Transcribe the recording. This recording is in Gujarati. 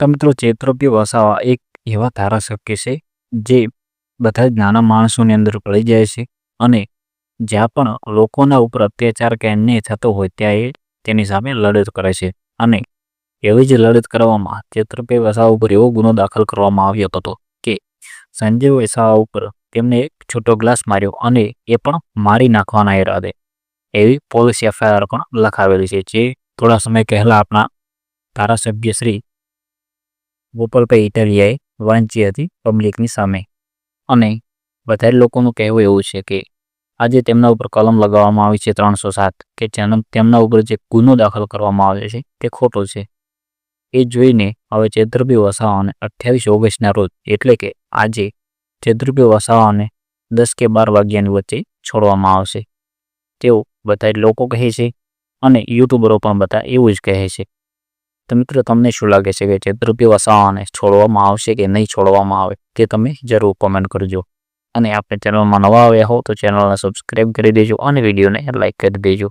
તો મિત્રો ચેત્રોપી વસાવા એક એવા ધારાસભ્ય છે, જે બધા જ નાના માણસોની અંદર પડી જાય છે અને જ્યાં પણ લોકોના ઉપર અત્યાચાર કે અન્યાય થતો હોય ત્યાં એ તેની સામે લડત કરે છે અને એવી જ લડત કરવામાં ચેત્રપી વસાવા ઉપર એવો ગુનો દાખલ કરવામાં આવ્યો હતો કે સંજય વસાવા ઉપર તેમને એક છૂટો ગ્લાસ માર્યો અને એ પણ મારી નાખવાના ઈરાદે. એવી પોલીસ એફઆઈઆર પણ લખાવેલી છે જે થોડા સમય પહેલાં આપણા ધારાસભ્ય શ્રી ગોપાલભાઈ ઇટાલિયાએ વાંચી હતી પબ્લિકની સામે. અને વધારે લોકોનું કહેવું એવું છે કે આજે તેમના ઉપર કલમ લગાવવામાં આવી છે ત્રણસો સાત, કે તેમના ઉપર જે ગુનો દાખલ કરવામાં આવ્યો છે તે ખોટો છે. એ જોઈને હવે ચેતરબી વસાવાને અઠ્યાવીસ ઓગસ્ટના રોજ, એટલે કે આજે ચેતરબી વસાવાને દસ કે બાર વાગ્યાની વચ્ચે છોડવામાં આવશે. તેઓ બધા લોકો કહે છે અને યુટ્યુબરો પણ બધા એવું જ કહે છે. તો મિત્રો, તમને શું લાગે છે કે ચેતરપી વસાવાને છોડવામાં આવશે કે નહીં છોડવામાં આવે, તે તમે જરૂર કોમેન્ટ કરજો. અને આપણે ચેનલમાં નવા આવ્યા હો તો ચેનલને સબસ્ક્રાઈબ કરી દેજો અને વિડીયોને લાઈક કરી દેજો.